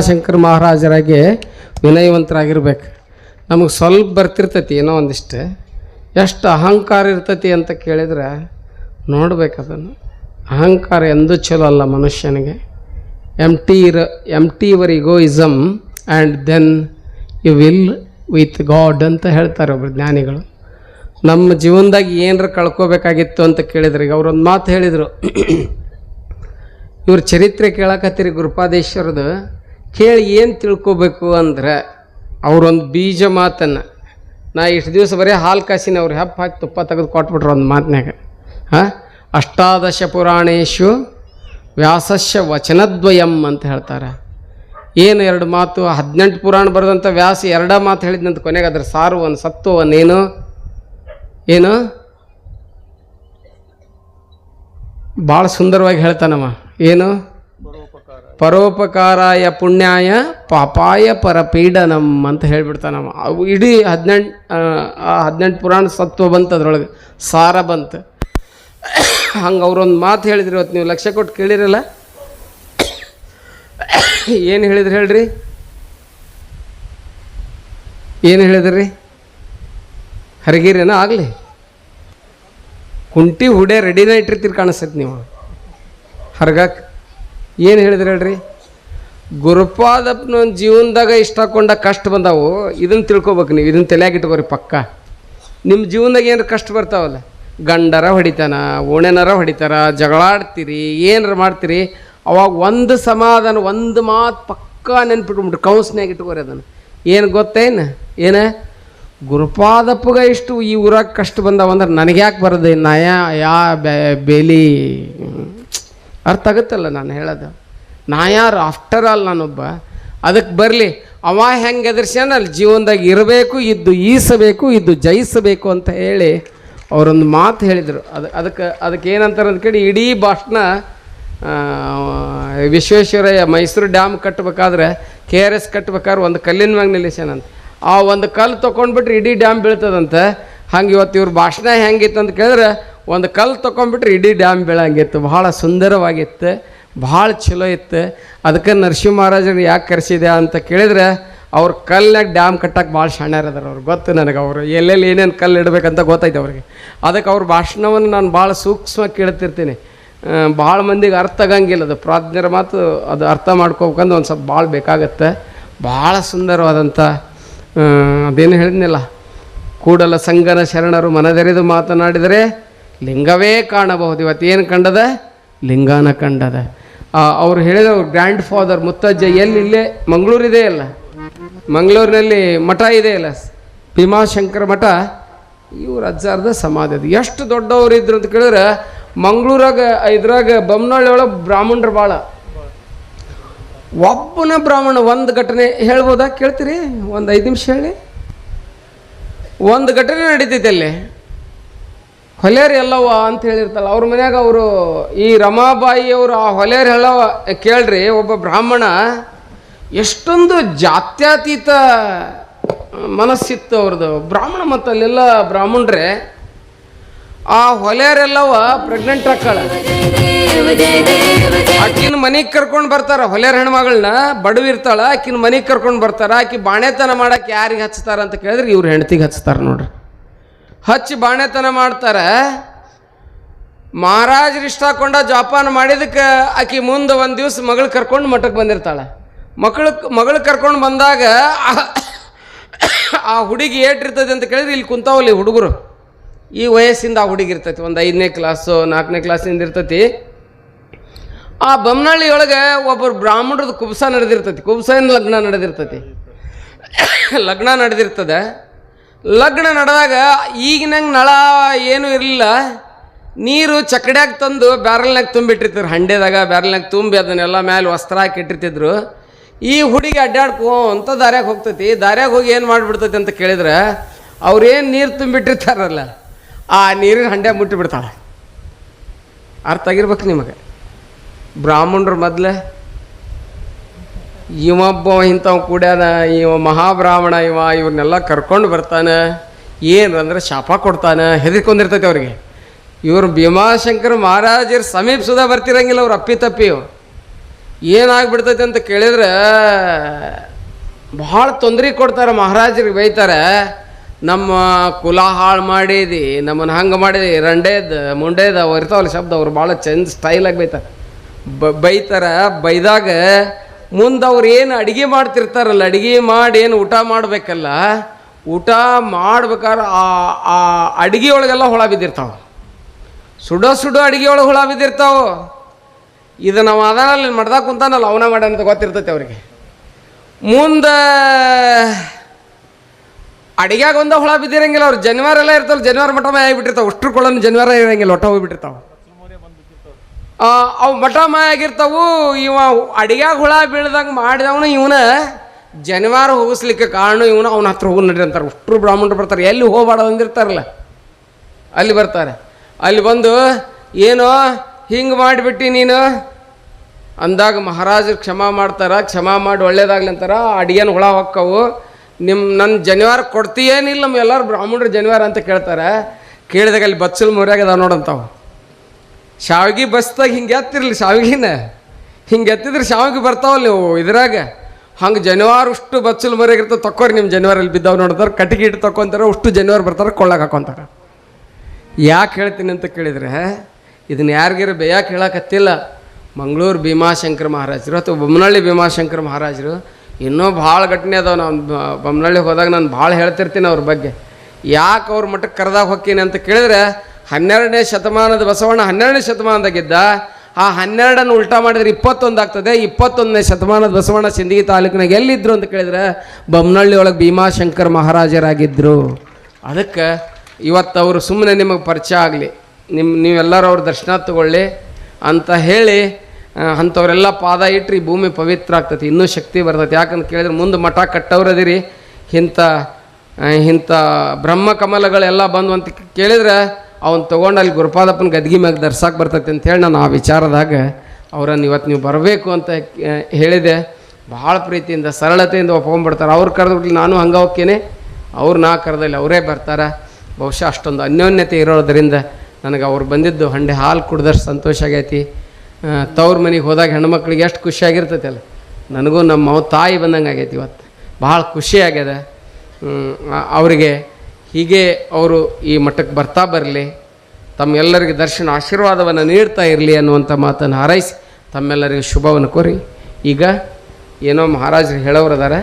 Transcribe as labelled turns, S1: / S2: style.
S1: ಭೀಮಾಶಂಕರ ಮಹಾರಾಜರಾಗೆ ವಿನಯವಂತರಾಗಿರ್ಬೇಕು. ನಮಗೆ ಸ್ವಲ್ಪ ಬರ್ತಿರ್ತೈತಿ ಏನೋ ಒಂದಿಷ್ಟು. ಎಷ್ಟು ಅಹಂಕಾರ ಇರ್ತೈತಿ ಅಂತ ಕೇಳಿದ್ರೆ ನೋಡ್ಬೇಕು ಅದನ್ನು. ಅಹಂಕಾರ ಎಂದೂ ಚಲೋ ಅಲ್ಲ ಮನುಷ್ಯನಿಗೆ. ಎಂ ಟಿ ಇರ empty your egoism and then you will with God ಅಂತ ಹೇಳ್ತಾರೆ ಒಬ್ರು ಜ್ಞಾನಿಗಳು. ನಮ್ಮ ಜೀವನದಾಗ ಏನರ ಕಳ್ಕೊಬೇಕಾಗಿತ್ತು ಅಂತ ಕೇಳಿದ್ರೆ ಈಗ ಅವ್ರೊಂದು ಮಾತು ಹೇಳಿದರು. ಇವ್ರ ಚರಿತ್ರೆ ಕೇಳಕತ್ತೀರಿ ಗುರುಪಾದೇಶ್ವರದು. ಕೇಳಿ ಏನು ತಿಳ್ಕೊಬೇಕು ಅಂದ್ರೆ ಅವರೊಂದು ಬೀಜ ಮಾತನ್ನು. ನಾ ಇಷ್ಟು ದಿವಸ ಬರೀ ಹಾಲು ಕಾಸಿನ ಅವ್ರು ಹೆಪ್ಪ ಹಾಕಿ ತುಪ್ಪ ತೆಗೆದು ಕೊಟ್ಬಿಟ್ರು ಒಂದು ಮಾತಿನಾಗ ಹಾಂ? ಅಷ್ಟಾದಶ ಪುರಾಣೇಶು ವ್ಯಾಸಸ್ಯ ವಚನದ್ವಯಂ ಅಂತ ಹೇಳ್ತಾರೆ. ಏನು ಎರಡು ಮಾತು? ಹದಿನೆಂಟು ಪುರಾಣ ಬರೆದಂಥ ವ್ಯಾಸ ಎರಡ ಮಾತು ಹೇಳಿದ್ನಂತ ಕೊನೆಗೆ ಅದ್ರ ಸಾರು ಒಂದು ಸತ್ತು ಒಂದೇನು? ಏನು? ಭಾಳ ಸುಂದರವಾಗಿ ಹೇಳ್ತಾನಮ್ಮ ಏನು? ಪರೋಪಕಾರಾಯ ಪುಣ್ಯಾಯ ಪಾಪಾಯ ಪರಪೀಡನಂ ಅಂತ ಹೇಳಿಬಿಡ್ತಾನವ ಅವು. ಇಡೀ ಹದಿನೆಂಟು ಹದಿನೆಂಟು ಪುರಾಣ ಸತ್ವ ಬಂತು ಅದರೊಳಗೆ, ಸಾರ ಬಂತು. ಹಂಗೆ ಅವ್ರೊಂದು ಮಾತು ಹೇಳಿದ್ರಿ ಇವತ್ತು ನೀವು ಲಕ್ಷ ಕೊಟ್ಟು ಕೇಳಿರಲ್ಲ? ಏನು ಹೇಳಿದ್ರಿ ಹೇಳ್ರಿ? ಏನು ಹೇಳಿದ್ರಿ? ಹರಗಿರೇನೋ ಆಗಲಿ? ಕುಂಟಿ ಹುಡೆ ರೆಡಿನ ಇಟ್ಟಿರ್ತೀರಿ ಕಾಣಿಸ್ತೈತೆ ನೀವು. ಹರ್ಗಕ್ಕೆ ಏನು ಹೇಳಿದ್ರಿ ಹೇಳ್ರಿ? ಗುರುಪಾದಪ್ಪನ ಜೀವನದಾಗ ಇಷ್ಟಕೊಂಡ ಕಷ್ಟ ಬಂದಾವು ಇದನ್ನು ತಿಳ್ಕೊಬೇಕು ನೀವು ಇದನ್ನು ತಲೆಯಾಗ ಇಟ್ಕೋರಿ ಪಕ್ಕ. ನಿಮ್ಮ ಜೀವನದಾಗ ಏನಾರು ಕಷ್ಟ ಬರ್ತಾವಲ್ಲ? ಗಂಡರ ಹೊಡಿತಾನ ಓಣೆನರ ಹೊಡಿತಾರ, ಜಗಳಾಡ್ತೀರಿ, ಏನಾರು ಮಾಡ್ತೀರಿ, ಅವಾಗ ಒಂದು ಸಮಾಧಾನ, ಒಂದು ಮಾತು ಪಕ್ಕ ನೆನ್ಪಿಟ್ಕೊಂಬಿಟ್ರು ಕೌನ್ಸ್ನಾಗ ಇಟ್ಕೋರಿ ಅದನ್ನು. ಏನು ಗೊತ್ತೇನು ಏನ? ಗುರುಪಾದಪ್ಪಗ ಇಷ್ಟು ಈ ಊರಾಗ ಕಷ್ಟ ಬಂದಾವಂದ್ರೆ ನನಗೆ ಯಾಕೆ ಬರೋದು ನಾಯ, ಯಾ ಬೇಲಿ ಅರ್ಥ ಆಗುತ್ತಲ್ಲ ನಾನು ಹೇಳೋದು? ನಾ ಯಾರು? ಆಫ್ಟರ್ ಆಲ್ ನಾನೊಬ್ಬ. ಅದಕ್ಕೆ ಬರಲಿ. ಅವ ಹೆಂಗೆ ಎದುರ್ಸ್ಯಾನ? ಅಲ್ಲಿ ಜೀವನದಾಗ ಇರಬೇಕು, ಇದ್ದು ಈಸಬೇಕು, ಇದ್ದು ಜಯಿಸಬೇಕು ಅಂತ ಹೇಳಿ ಅವರೊಂದು ಮಾತು ಹೇಳಿದರು. ಅದು, ಅದಕ್ಕೆ ಅದಕ್ಕೆ ಏನಂತಾರೆ ಅಂತ ಕೇಳಿ, ಇಡೀ ಭಾಷಣ ವಿಶ್ವೇಶ್ವರಯ್ಯ ಮೈಸೂರು ಡ್ಯಾಮ್ ಕಟ್ಟಬೇಕಾದ್ರೆ ಕೆ ಆರ್ ಎಸ್ ಕಟ್ಟಬೇಕಾದ್ರೆ ಒಂದು ಕಲ್ಲಿನ ಮ್ಯಾಗ ನಿಲ್ಲಿಸ್ಯಾನಂತ. ಆ ಒಂದು ಕಲ್ಲು ತೊಗೊಂಡ್ಬಿಟ್ರೆ ಇಡೀ ಡ್ಯಾಮ್ ಬೀಳ್ತದಂತೆ. ಹಂಗೆ ಇವತ್ತು ಇವ್ರ ಭಾಷಣ ಹೆಂಗಿತ್ತು ಅಂತ ಕೇಳಿದ್ರೆ ಒಂದು ಕಲ್ಲು ತೊಗೊಂಬಿಟ್ರೆ ಇಡೀ ಡ್ಯಾಮ್ ಬೀಳಂಗಿತ್ತು. ಭಾಳ ಸುಂದರವಾಗಿತ್ತು. ಭಾಳ ಚಲೋ ಇತ್ತು. ಅದಕ್ಕೆ ನರಸಿಂಹ ಮಹಾರಾಜರು ಯಾಕೆ ಕರೆಸಿದೆ ಅಂತ ಕೇಳಿದ್ರೆ, ಅವ್ರ ಕಲ್ಲಾಗ ಡ್ಯಾಮ್ ಕಟ್ಟಕ್ಕೆ ಭಾಳ ಶಾಣ್ಯಾರ ಅದಾರ ಅವ್ರು. ಗೊತ್ತು ನನಗೆ ಅವರು. ಎಲ್ಲೆಲ್ಲಿ ಏನೇನು ಕಲ್ಲು ಇಡಬೇಕಂತ ಗೊತ್ತೈತೆ ಅವ್ರಿಗೆ. ಅದಕ್ಕೆ ಅವ್ರ ಭಾಷಣವನ್ನು ನಾನು ಭಾಳ ಸೂಕ್ಷ್ಮವಾಗಿ ಕೇಳ್ತಿರ್ತೀನಿ. ಭಾಳ ಮಂದಿಗೆ ಅರ್ಥ ಆಗಂಗಿಲ್ಲ ಅದು. ಪ್ರಾಜ್ಞರ ಮಾತು ಅದು ಅರ್ಥ ಮಾಡ್ಕೋಬೇಕಂದ್ರೆ ಒಂದು ಸ್ವಲ್ಪ ಭಾಳ ಬೇಕಾಗತ್ತೆ. ಭಾಳ ಸುಂದರವಾದಂಥ ಅದೇನು ಹೇಳಿದ್ನಿಲ್ಲ, ಕೂಡಲ ಸಂಗನ ಶರಣರು ಮನದೆರೆದು ಮಾತನಾಡಿದರೆ ಲಿಂಗವೇ ಕಾಣಬಹುದು. ಇವತ್ತು ಏನು ಕಂಡದ? ಲಿಂಗನ ಕಂಡದ. ಅವ್ರು ಹೇಳಿದ ಅವ್ರ ಗ್ರ್ಯಾಂಡ್ ಫಾದರ್ ಮುತ್ತಜ್ಜ ಎಲ್ಲಿ ಇಲ್ಲೇ ಮಂಗಳೂರಿದೆ ಅಲ್ಲ. ಮಂಗಳೂರಿನಲ್ಲಿ ಮಠ ಇದೆ ಅಲ್ಲ. ಭೀಮಾಶಂಕರ ಮಠ. ಇವ್ರ ಅಜ್ಜಾರ್ದ ಸಮಾಧಿ ಅದು. ಎಷ್ಟು ದೊಡ್ಡವರು ಇದ್ರು ಅಂತ ಕೇಳಿದ್ರೆ ಮಂಗಳೂರಾಗ, ಇದ್ರಾಗ ಬೊಮ್ಮನಹಳ್ಳಿ ಒಳಗೆ ಬ್ರಾಹ್ಮಣರು ಭಾಳ ಒಬ್ಬನ ಬ್ರಾಹ್ಮಣ ಒಂದು ಘಟನೆ ಹೇಳ್ಬೋದಾ? ಕೇಳ್ತೀರಿ? ಒಂದು ಐದು ನಿಮಿಷ ಹೇಳಿ. ಒಂದು ಘಟನೆ ನಡೀತೈತೆ ಅಲ್ಲಿ. ಹೊಲೆಯರ್ ಎಲ್ಲವ ಅಂತ ಹೇಳಿರ್ತಲ್ಲ ಅವ್ರ ಮನ್ಯಾಗ ಅವರು ಈ ರಮಾಬಾಯಿ ಅವರು ಆ ಹೊಲೇರ್ ಹೇಳವ ಕೇಳ್ರಿ, ಒಬ್ಬ ಬ್ರಾಹ್ಮಣ ಎಷ್ಟೊಂದು ಜಾತ್ಯತೀತ ಮನಸ್ಸಿತ್ತು ಅವ್ರದ್ದು ಬ್ರಾಹ್ಮಣ ಮತ್ತು ಅಲ್ಲೆಲ್ಲ ಬ್ರಾಹ್ಮಣರೇ, ಆ ಹೊಲೆಯರೆಲ್ಲವ ಪ್ರೆಗ್ನೆಂಟ್ ಹಾಕಾಳ ಆಕಿನ ಮನೆಗೆ ಕರ್ಕೊಂಡು ಬರ್ತಾರ ಹೊಲೆಯರ್ ಹೆಣ್ಮಗಳನ್ನ ಬಡವಿರ್ತಾಳ, ಆಕಿನ ಮನೆಗೆ ಕರ್ಕೊಂಡು ಬರ್ತಾರ, ಆಕಿ ಬಾಣೆತನ ಮಾಡಕ್ಕೆ ಯಾರಿಗೆ ಹಚ್ತಾರ ಅಂತ ಕೇಳಿದ್ರೆ ಇವ್ರ ಹೆಂಡತಿಗೆ ಹಚ್ತಾರ ನೋಡ್ರಿ. ಹಚ್ಚಿ ಬಾಣೆತನ ಮಾಡ್ತಾರೆ. ಮಹಾರಾಜ್ ಇಷ್ಟ ಹಾಕೊಂಡ ಜೋಪಾನ ಮಾಡಿದಕ್ಕೆ ಆಕೆ ಮುಂದೆ ಒಂದು ದಿವ್ಸ ಮಗಳು ಕರ್ಕೊಂಡು ಮಠಕ್ಕೆ ಬಂದಿರ್ತಾಳೆ. ಮಕ್ಕಳು, ಮಗಳು ಕರ್ಕೊಂಡು ಬಂದಾಗ ಆ- ಹುಡುಗಿ ಏಟಿರ್ತದೆ ಅಂತ ಕೇಳಿದ್ರೆ ಇಲ್ಲಿ ಕುಂತಾವಲ್ಲಿ ಹುಡುಗರು. ಈ ವಯಸ್ಸಿಂದ ಆ ಹುಡುಗಿ ಇರ್ತೈತಿ, ಒಂದು ಐದನೇ ಕ್ಲಾಸು ನಾಲ್ಕನೇ ಕ್ಲಾಸಿಂದ ಇರ್ತೈತಿ. ಆ ಬೊಮ್ಮನಹಳ್ಳಿ ಒಳಗೆ ಒಬ್ಬರು ಬ್ರಾಹ್ಮಣರದ ಕುಬ್ಸ ನಡೆದಿರ್ತೈತಿ ಕುಬ್ಸಿನ ಲಗ್ನ ನಡೆದಿರ್ತೈತಿ. ಲಗ್ನ ನಡೆದಿರ್ತದೆ. ಲಗ್ನ ನಡೆದಾಗ ಈಗಿನಂಗೆ ನಳ ಏನೂ ಇರಲಿಲ್ಲ. ನೀರು ಚಕಡ್ಯಾಗ ತಂದು ಬ್ಯಾರಲ್ನಾಗ ತುಂಬಿಟ್ಟಿರ್ತಿದ್ರು. ಹಂಡೆದಾಗ ಬ್ಯಾರಲ್ನಾಗ ತುಂಬಿ ಅದನ್ನೆಲ್ಲ ಮೇಲೆ ವಸ್ತ್ರ ಹಾಕಿಟ್ಟಿರ್ತಿದ್ರು ಈ ಹುಡುಗಿ ಅಡ್ಡಾಡ್ಕೋ ಅಂತ ದಾರ್ಯಾಗ ಹೋಗ್ತೈತಿ. ದಾರ್ಯಾಗ ಹೋಗಿ ಏನು ಮಾಡಿಬಿಡ್ತೈತಿ ಅಂತ ಕೇಳಿದ್ರೆ ಅವ್ರೇನು ನೀರು ತುಂಬಿಟ್ಟಿರ್ತಾರಲ್ಲ, ಆ ನೀರಿನ ಹಂಡೆ ಮುಟ್ಟಿಬಿಡ್ತಾಳೆ. ಅರ್ಥ ಆಗಿರ್ಬೇಕು ನಿಮಗೆ? ಬ್ರಾಹ್ಮಣರು ಮೊದಲೇ ಇವೊಬ್ಬ ಇಂಥವ್ ಕೂಡ್ಯಾನ, ಇವ ಮಹಾಬ್ರಾಹ್ಮಣ, ಇವ ಇವ್ರನ್ನೆಲ್ಲ ಕರ್ಕೊಂಡು ಬರ್ತಾನೆ ಏನು ಅಂದ್ರೆ ಶಾಪ ಕೊಡ್ತಾನೆ, ಹೆದರ್ಕೊಂಡಿರ್ತೈತೆ ಅವ್ರಿಗೆ. ಇವರು ಭೀಮಾಶಂಕರ ಮಹಾರಾಜರ ಸಮೀಪ ಸುಧಾ ಬರ್ತಿರಂಗಿಲ್ಲ ಅವ್ರು ಅಪ್ಪಿ ತಪ್ಪಿ. ಏನಾಗ್ಬಿಡ್ತೈತೆ ಅಂತ ಕೇಳಿದ್ರೆ, ಭಾಳ ತೊಂದರೆ ಕೊಡ್ತಾರೆ ಮಹಾರಾಜರಿಗೆ ಬೈತಾರೆ. ನಮ್ಮ ಕುಲ ಹಾಳು ಮಾಡಿದಿ, ನಮ್ಮನ್ನು ಹಂಗೆ ಮಾಡಿದಿ, ರಂಡೇದ, ಮುಂಡೇದ ಅವು ಶಬ್ದ, ಅವ್ರು ಭಾಳ ಚಂದ ಸ್ಟೈಲಾಗಿ ಬೈತಾರೆ. ಬೈತಾರೆ, ಬೈದಾಗ ಮುಂದೆ ಅವ್ರು ಏನು ಅಡುಗೆ ಮಾಡ್ತಿರ್ತಾರಲ್ಲ, ಅಡುಗೆ ಮಾಡಿ ಏನು ಊಟ ಮಾಡಬೇಕಲ್ಲ, ಊಟ ಮಾಡ್ಬೇಕಾದ್ರೆ ಆ ಆ ಅಡುಗೆ ಒಳಗೆಲ್ಲ ಹುಳ ಬಿದ್ದಿರ್ತಾವೆ. ಸುಡೋ ಸುಡೋ ಅಡುಗೆ ಒಳಗೆ ಹುಳ ಬಿದ್ದಿರ್ತಾವೆ. ಇದು ನಾವು ಅದರಲ್ಲಿ ಮಾಡ್ದಾಗ ಕುಂತಾನಲ್ಲ, ಅವನ ಮಾಡ್ಯಾನಂತ ಗೊತ್ತಿರ್ತೈತೆ ಅವ್ರಿಗೆ. ಮುಂದೆ ಅಡುಗೆಗೆ ಒಂದು ಹುಳ ಬಿದ್ದಿರಂಗಿಲ್ಲ, ಅವ್ರು ಜನಿವಾರ ಎಲ್ಲ ಇರ್ತಾವಲ್ಲ, ಜನಿವಾರ ಮಟ್ಟ ಆಗಿಬಿಟ್ಟಿರ್ತಾವೆ ಅಷ್ಟ್ರ ಕೊಳನು ಜನಿವಾರ ಇರಂಗಿಲ್ಲ, ಒಟ್ಟ ಹೋಗ್ಬಿಟ್ಟಿರ್ತಾವೆ. ಅವು ಮಠ ಮಾಯಾಗಿರ್ತಾವು, ಇವ ಅಡಿಗ್ಯಾಗ ಹುಳ ಬೀಳ್ದಂಗೆ ಮಾಡಿದವನು ಇವನ ಜನಿವಾರ ಹೋಗಿಸ್ಲಿಕ್ಕೆ ಕಾರಣ ಇವನು ಅವನ ಹತ್ರ ಹೋಗಿ ನಡ್ರಿ ಅಂತಾರೆ. ಅಷ್ಟು ಬ್ರಾಹ್ಮಣರು ಬರ್ತಾರೆ. ಎಲ್ಲಿ ಹೋಗ್ಬಾರ್ದು ಅಂದಿರ್ತಾರಲ್ಲ. ಅಲ್ಲಿ ಬರ್ತಾರೆ. ಅಲ್ಲಿ ಬಂದು, ಏನೋ ಹಿಂಗೆ ಮಾಡಿಬಿಟ್ಟು ನೀನು? ಅಂದಾಗ ಮಹಾರಾಜರು ಕ್ಷಮಾ ಮಾಡ್ತಾರ. ಕ್ಷಮಾ ಮಾಡಿ ಒಳ್ಳೇದಾಗ್ಲಿ ಅಂತಾರ. ಅಡಿಗೆನ ಹುಳ ಹೊಕ್ಕವು. ನಿಮ್ಮ ನನ್ನ ಜನಿವಾರ ಕೊಡ್ತೀಯೇನಿಲ್ಲ ನಮ್ಮ ಎಲ್ಲರೂ ಬ್ರಾಹ್ಮಣರು ಜನಿವಾರ ಅಂತ ಕೇಳ್ತಾರೆ. ಕೇಳಿದಾಗ ಅಲ್ಲಿ ಬಚ್ಚಲು ಮೊರ್ಯಾಗ ಅದಾವ ನೋಡಂತಾವು ಶಾವಿಗೆ ಬಸ್ದಾಗ ಹಿಂಗೆ ಎತ್ತಿರಲಿ, ಶಾವಿಗೆನ. ಹಿಂಗೆ ಎತ್ತಿದ್ರೆ ಶಾವಿಗೆ ಬರ್ತಾವಲ್ಲ ನೀವು ಇದ್ರಾಗ. ಹಂಗೆ ಜನವಾರ ಅಷ್ಟು ಬಚ್ಚಲು ಮರಿಯಾಗಿರ್ತವೆ ತಕ್ಕೋರಿ ನಿಮ್ಮ ಜನವಾರಲ್ಲಿ ಬಿದ್ದಾವ ನೋಡ್ತಾರೆ ಕಟ್ಟಿಗೆ ಇಟ್ಟು ತಕ್ಕೊಂತಾರೆ, ಅಷ್ಟು ಜನವಾರ ಬರ್ತಾರೆ ಕೊಳ್ಳಾಗ ಹಾಕೊಂತಾರೆ. ಯಾಕೆ ಹೇಳ್ತೀನಿ ಅಂತ ಕೇಳಿದ್ರೆ ಇದನ್ನ ಯಾರಿಗಿರ ಬೇಯಾಕೆ ಹೇಳಕತ್ತಿಲ್ಲ. ಮಂಗಳೂರು ಭೀಮಾಶಂಕರ ಮಹಾರಾಜರು ಅಥವಾ ಬೊಮ್ಮನಹಳ್ಳಿ ಭೀಮಾಶಂಕರ ಮಹಾರಾಜರು ಇನ್ನೂ ಭಾಳ ಘಟನೆ ಅದಾವೆ. ನಾನು ಬ- ಬೊಮ್ಮನಹಳ್ಳಿ ಹೋದಾಗ ನಾನು ಭಾಳ ಹೇಳ್ತಿರ್ತೀನಿ ಅವ್ರ ಬಗ್ಗೆ. ಯಾಕೆ ಅವ್ರ ಮಟ್ಟಕ್ಕೆ ಕರೆದಾಗ ಹೋಗ್ತೀನಿ ಅಂತ ಕೇಳಿದ್ರೆ ಹನ್ನೆರಡನೇ ಶತಮಾನದ ಬಸವಣ್ಣ ಹನ್ನೆರಡನೇ ಶತಮಾನದಾಗಿದ್ದ ಆ ಹನ್ನೆರಡನ್ನು ಉಲ್ಟಾ ಮಾಡಿದ್ರೆ ಇಪ್ಪತ್ತೊಂದು ಆಗ್ತದೆ. ಇಪ್ಪತ್ತೊಂದನೇ ಶತಮಾನದ ಬಸವಣ್ಣ ಸಿಂದಗಿ ತಾಲೂಕಿನಾಗ ಎಲ್ಲಿದ್ರು ಅಂತ ಕೇಳಿದ್ರೆ ಬೊಮ್ಮನಹಳ್ಳಿ ಒಳಗೆ ಭೀಮಾಶಂಕರ್ ಮಹಾರಾಜರಾಗಿದ್ದರು ಅದಕ್ಕೆ ಇವತ್ತು ಅವರು ಸುಮ್ಮನೆ ನಿಮಗೆ ಪರಿಚಯ ಆಗಲಿ. ನಿಮ್ಮ ನೀವೆಲ್ಲರೂ ಅವ್ರ ದರ್ಶನ ತಗೊಳ್ಳಿ ಅಂತ ಹೇಳಿ ಅಂಥವರೆಲ್ಲ ಪಾದ ಇಟ್ರಿ ಈ ಭೂಮಿ ಪವಿತ್ರ ಆಗ್ತೈತಿ ಇನ್ನೂ ಶಕ್ತಿ ಬರ್ತೈತಿ ಯಾಕಂತ ಕೇಳಿದ್ರೆ ಮುಂದೆ ಮಠ ಕಟ್ಟವ್ರದಿರಿ. ಇಂಥ ಇಂಥ ಬ್ರಹ್ಮ ಕಮಲಗಳೆಲ್ಲ ಬಂದು ಅಂತ ಕೇಳಿದ್ರೆ ಅವ್ನು ತೊಗೊಂಡು ಅಲ್ಲಿ ಗುರುಪಾದಪ್ಪನ ಗದ್ಗಿ ಮ್ಯಾಗ ದರ್ಸಕ್ಕೆ ಬರ್ತೈತೆ ಅಂತ ಹೇಳಿ ನಾನು ಆ ವಿಚಾರದಾಗ, ಅವರನ್ನು ಇವತ್ತು ನೀವು ಬರಬೇಕು ಅಂತ ಹೇಳಿದೆ. ಭಾಳ ಪ್ರೀತಿಯಿಂದ, ಸರಳತೆಯಿಂದ ಒಪ್ಕೊಂಡ್ಬಿಡ್ತಾರೆ ಅವ್ರು ಕರೆದ್ಬಿಟ್ಟು ನಾನು ಹಂಗೆ ಹೋಗ್ತೀನಿ. ಅವ್ರು ನಾ ಕರೆದಲ್ಲಿ ಅವರೇ ಬರ್ತಾರೆ. ಬಹುಶಃ ಅಷ್ಟೊಂದು ಅನ್ಯೋನ್ಯತೆ ಇರೋದ್ರಿಂದ ನನಗೆ ಅವ್ರು ಬಂದಿದ್ದು ಹಂಡೆ ಹಾಲು ಕುಡ್ದಷ್ಟು ಸಂತೋಷ ಆಗೈತಿ. ತವ್ರ ಮನೆಗೆ ಹೋದಾಗ ಹೆಣ್ಮಕ್ಳಿಗೆ ಎಷ್ಟು ಖುಷಿ ಅಲ್ಲ. ನನಗೂ ನಮ್ಮ ತಾಯಿ ಬಂದಂಗೆ ಆಗೈತಿ ಇವತ್ತು. ಭಾಳ ಖುಷಿ ಆಗ್ಯದ. ಅವರಿಗೆ ಹೀಗೆ ಅವರು ಈ ಮಠಕ್ಕೆ ಬರ್ತಾ ಬರಲಿ, ತಮ್ಮೆಲ್ಲರಿಗೆ ದರ್ಶನ ಆಶೀರ್ವಾದವನ್ನು ನೀಡ್ತಾ ಇರಲಿ ಅನ್ನುವಂಥ ಮಾತನ್ನು ಹಾರೈಸಿ ತಮ್ಮೆಲ್ಲರಿಗೆ ಶುಭವನ್ನು ಕೋರಿ. ಈಗ ಏನೋ ಮಹಾರಾಜರು ಹೇಳೋರು ಅದಾರ